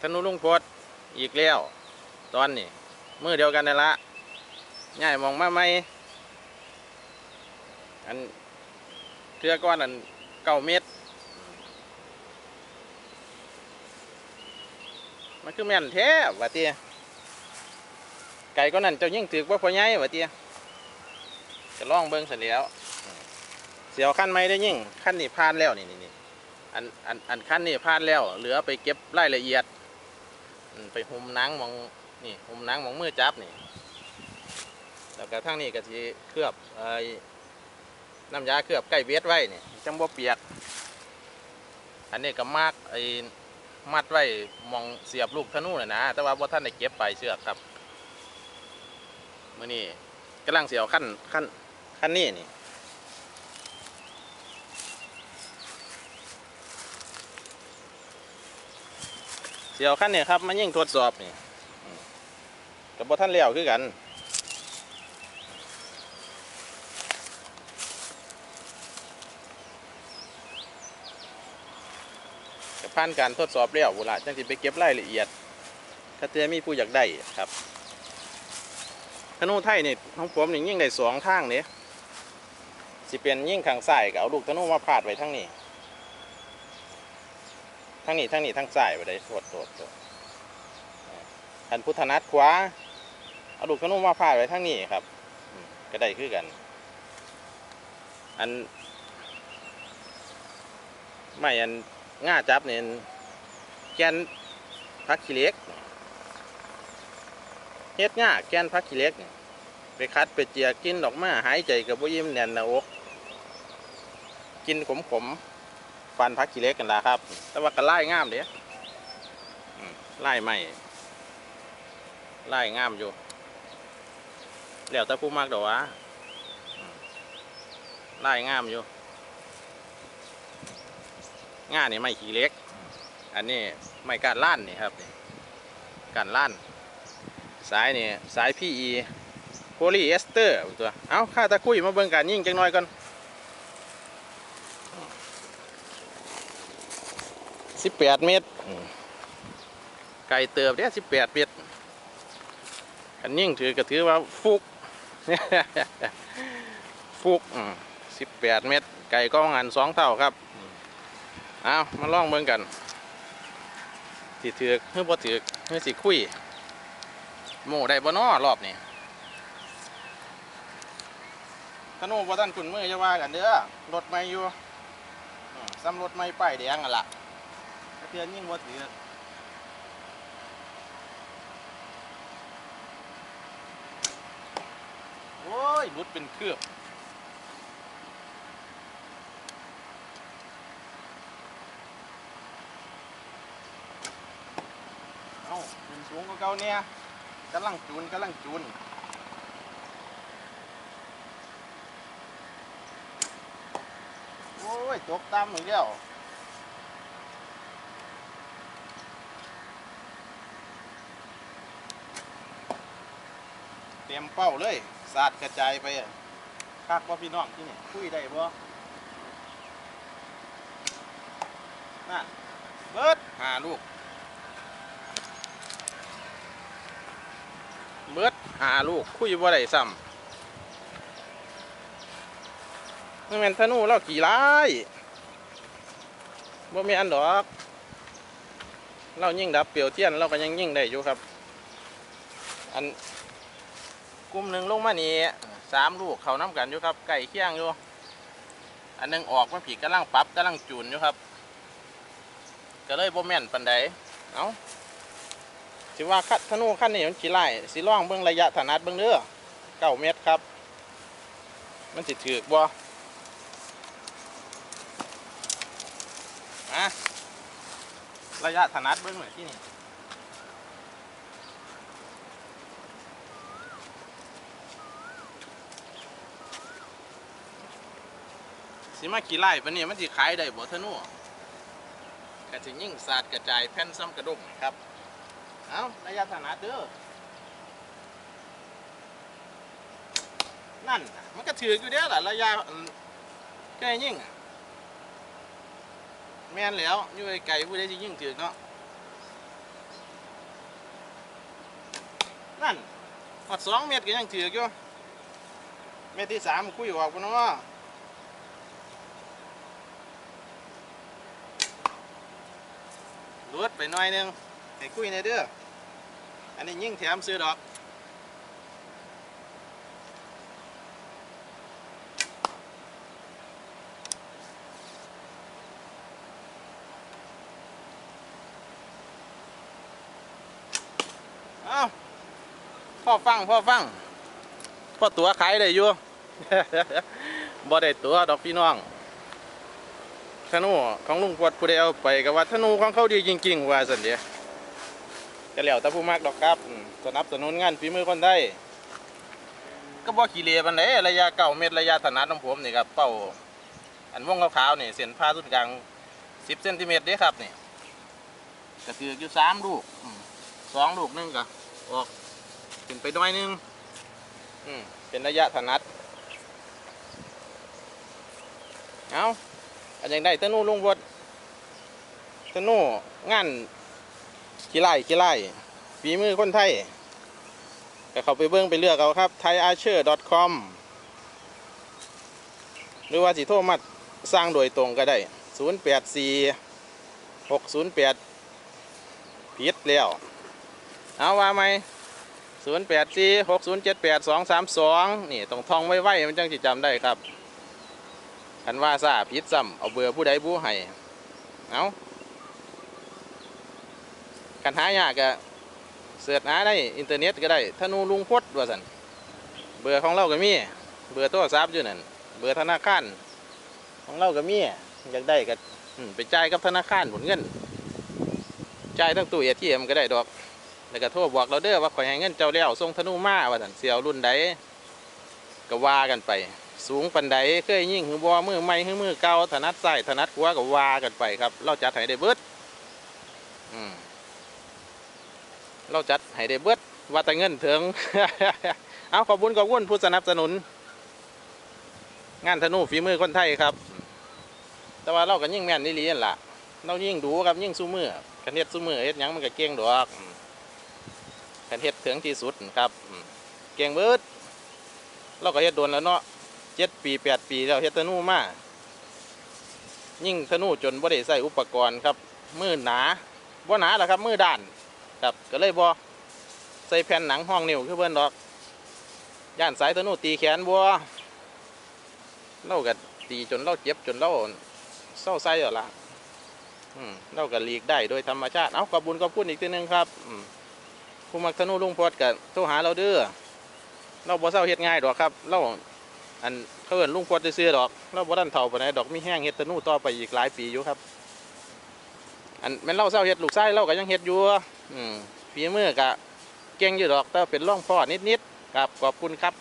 ธนูลุงพดอีกแล้ว ตอนนี้มือเดียวกันนั่ละง่ายมองมาไหมอันเทือก้อนอันเก้าเม็ดมันคือแม่นแท้วะเตียไก่ก็นั่นเจ้ายิ่งถือว่าพอใหญ่วะเตียจะล่องเบิ้งเสร็จแล้ว เสียวขั้นไม่ได้ยิ่งขั้นนี้ผ่านแล้วนี่นี่นี่อันอันอันขั้นนี้ผ่านแล้ว เหลือไปเก็บรายละเอียด ไปหุมนังมองนี่หุมนังมองมือจับนี่แล้วก็ทั้งนี้ก็ที่เคลือบไอ้น้ำยาเคลือบใกล้เวทไว้นี่จังบ่เปียก อันนี้ก็มากไอ้มัดไว้มองเสียบลูกธนูน่ะนะแต่ว่าบ่ท่านได้เก็บไปเชือกครับมื้อนี้กำลังเสียวขั้นขั้นขั้นนี้นี่ เสียวขั้นนี้ครับมันยิ่งทดสอบนี่อืมแต่บ่ท่านแล้วคือกันก็ผ่านการทดสอบแล้วบุละจังสิไปเก็บรายละเอียดถ้าเจอมีผู้อยากได้ครับธนูไทยนี่ของผมนี่ยิ่งได้สองทางเนี่ยสิเป็นยิ่งข้างซ้ายก็เอาลูกธนูมาพาดไว้ทั้งนี้ ทั้งนี้ทั้งนี้ทั้งซ้ายไว้ได้โทษโทษโทษอันพุทธนัดขวาเอาลูกธนูมาพาดไว้ทั้งนี้ครับ ก็ได้คือกัน อันไม่อันง่าจับเนี่ยแกนพักขี้เล็กเฮ็ดง่าแกนพักขี้เล็กเนี่ยไปคัดไปเจียกินดอกมาหายใจกับว่ยิ้มแน่นหน้าอก กินขมขมๆ ฟันพักขี้เล็กกันละครับ แต่ว่าก็ไล่งามเด้อืมไล่ไม่ไล่งามอยู่ แล้วแต่ผู้มากดอกวะไล่งามอยู่ง่านี่ไม่ขี้เล็ก อันนี้ไม่การล้านนี่ครับการล้าน สายนี่สายพีอีโพลีเอสเตอร์ตัว เอาข้าตะคุยมาเบิ่งการยิ่งจังน้อยก่อน สิบแปดเมตรอืมไก่เติบเนี่ยสิบแปดเมตรอันยิ่งถือก็ถือว่าฟุกฟุกสิบแปดเมตร ไก่ก็งานสองเท่าครับเอามาลองเบิ่งกันสิถือกเฮือบ่ถือกเฮือสิคุยโม่ได้บ่น้อรอบนี้ธนูบ่ทันคุณมือจะว่ากันเด้อรถไม่อยู่อืมซ้ำรถไม่ป้ายแดงอะล่ะกระ เทือนยิ่งบ่ถือกโอ้ยรุดเป็นเครือบเอ้าขึ้นสูงกว่าเก่าเนี่ยกำลังจูนกำลังจูนโอ้ยตกตามอีกแล้ว เตรียมเป้าเลยสาดกระจายไปอะคักว่าพี่น้องที่นี่คุยได้บ่น่ะเบิดหาลูก เบิดหาลูก คุยบ่ได้ซ้ำนี่แม่นธนูเรากี่ร้ายบ่มีอันดอก เรายิ่งดับเปลี่ยวเทียนเราก็ยังยิ่งได้อยู่ครับ อัน กลุ่มหนึ่งลงมานี่สามลูกเขาน้ำกันอยู่ครับไก่เคียงอยู่ อันหนึงออกมาผีกำลังปรับกำลังจูนอยู่ครับ ก็เลยบ่แมนปันใดเอ้าสิว่าคัดธนูขั้นนี้มันกี่ไร่สิล่องเบื้องระยะถนัดเบื้องเด้อเก้าเมตรครับ มันสิถือกบ่อะระยะถนัดเบื้องหน่อยที่นี่ สิมากี่ไร่ปะเนี่ยมันสิขายได้บ่ธนูก็สิยิ่งสาดกระจายแผ่นซ้ำกระดุมครับ เอาระยะถนัดเด้อ นั่น มันก็ถืออยู่เด้อล่ะระยะอันใกล้ยิ่งแม่นแล้วอยู่ไกลผู้ใดสิยิ่งถือเนาะ นั่นหอดสองเม็ดก็ยังถืออยู่ เม็ดที่สามคุยออกพุ่นเนาะ ลดไปหน่อยหนึงให้คุยในอยเด้ออันนี้ยิ่งแถมซื้อดอกเอ้าพ่อฟังพ่อฟังพ่อตัวขายได้อยู่ บ่ได้ตัวดอกพี่น้อง ธนูของลุงปวดผู้ใดเอาไปก็ว่าธนูของเขาดีจริงๆว่าสันเดียก็แล้วต่ผู้มักดอกครับสนับสนุนงานฝีมือคนได้ ก็บ่ขี้เหร่ปานใดระยะเก้าเมตรระยะถนัดของผมนี่ครับเป้าอันวงขาวๆนี่เส้นผ่าศูนย์กลาง10เซนติเมตรเด้ครับนี่ก็ถือกอยู่สามลูกสองลูกนึงก็ออกขึ้นไปน้อยหนึงอืมเป็นระยะถนัดเอา ยังได้ตะนูลุงบดตะนูงานขี้ไล่ขี้ไล่ฝีมือคนไทยก็เข้าไปเบิ้งไปเลือกเอาครับ thaiarcher.com หรือว่าสิโทรมาสร้างโดยตรงก็ได้ 084 608ผิดแล้ว เอาว่าไหมศูนย์แปดสี่หกศูนย์เจ็ดแปดสองสามสองนี่ต้องทองไว้ไว้มันจังสิจำได้ครับ คันว่าซาพิษซ้ำเอาเบอร์ผู้ใดผู้ให้เอาคันหายากก็เสิร์ชหาได้อินเทอร์เน็ตก็ได้ธนูลุงพดว่าสันเบอร์ของเราก็มีเบอร์โทรศัพท์อยู่นั่นเบอร์ธนาคารของเราก็มีอยากได้ก็ไปจ่ายกับธนาคารผลเงินจ่ายทั้งตู้เอทีเอ็มก็ได้ดอกแล้วก็โทรบอกเราเด้อว่าข่อยให้เงินเจ้าแล้วส่งธนูมาว่าซั่นเสียวรุ่นใดก็ว่ากันไป สูงปันใดเคยยิ่งหือบ่มือใหม่หือมือเก่าถนัดใส่ถนัดขวาก็ว่ากันไปครับ เราจัดให้ได้เบิดอืมเราจัดให้ได้เบิดว่าแต่เงินถึงเอาขอบคุณขอบคุณผู้สนับสนุน งานธนูฝีมือคนไทยครับ แต่ว่าเราก็ยิ่งแม่นนี่ลีนั่นล่ะ เรายิ่งดูครับยิ่งสู้มือกันเฮ็ดสู้มือเฮ็ดยังมันก็เก่งดอกอืมกันเฮ็ดถึงที่สุดครับ เก่งเบิดเราก็เฮ็ดโดนแล้วเนาะ เจ็ดปีแปดปีแล้วเฮ็ดธนูมายิ่งธนูจนบ่ได้ใส่อุปกรณ์ครับมือหนาบ่หนาหรอครับมือด้านครับก็เลยบ่ใส่แผ่นหนังห้องนิ้วคือเพิ่นดอกย่านสายธนูตีแขนบ่เราก็ตีจนเราเจ็บจนเราเศร้าไส้แล้วล่ะอืมเราก็หลีกได้โดยธรรมชาติ เอาขอบคุญขอบคุณอีกทีหนึงครับผู้มักธนูลุงพอดกับโทรหาเราเด้อเราบ่เศร้าเฮ็ดง่ายดอกครับ เรา อันเขาเอิ้นลุงพอดซื้อดอกแล้วบ่ทันเฒ่าปานใดดอกมีแห้งเฮ็ดธนูต่อไปอีกหลายปีอยู่ครับ อันแม่นเราเศร้าเฮ็ดลูกไส้เล่าก็ยังเฮ็ดอยู่อืมฝีมือกะเก่งอยู่ดอกแต่เป็นร่องพ่อนิดๆครับขอบคุณครับ